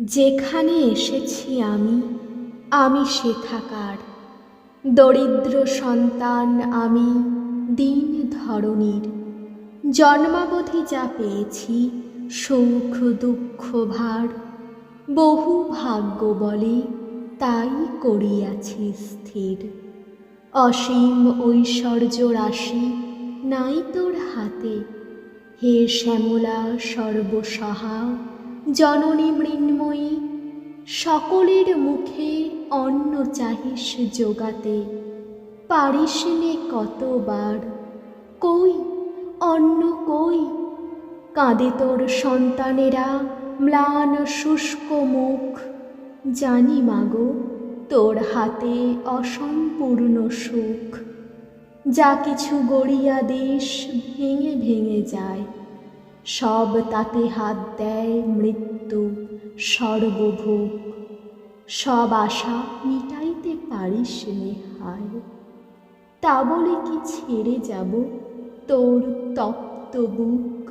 যেখানে এসেছি আমি আমি সে থাকার। দরিদ্র সন্তান আমি দিন ধরনীর জন্মাবধি যা পেয়েছি, সুখ দুঃখ ভার, বহু ভাগ্য বলে তাই করিয়াছি স্থির। অসীম ঐশ্বর্য রাশি নাই তোর হাতে, হে শ্যামলা সর্বসহা। জননী মৃন্ময়ী, সকলের মুখে অন্ন চাহিস যোগাতে পারিস নে কতবার, কই, অন্ন কই? কাঁদে তোর সন্তানেরা ম্লান শুষ্ক মুখ। জানি মাগো, তোর হাতে অসম্পূর্ণ সুখ। যা কিছু গড়িয়া দেশ ভেঙে ভেঙে যায়। সব তাতে হাত দেয় মৃত্যু, সর্বভোগ। সব আশা মিটাইতে পারিস নেহায় তা বলে কি ছেড়ে যাব? তোর তপ্ত বুক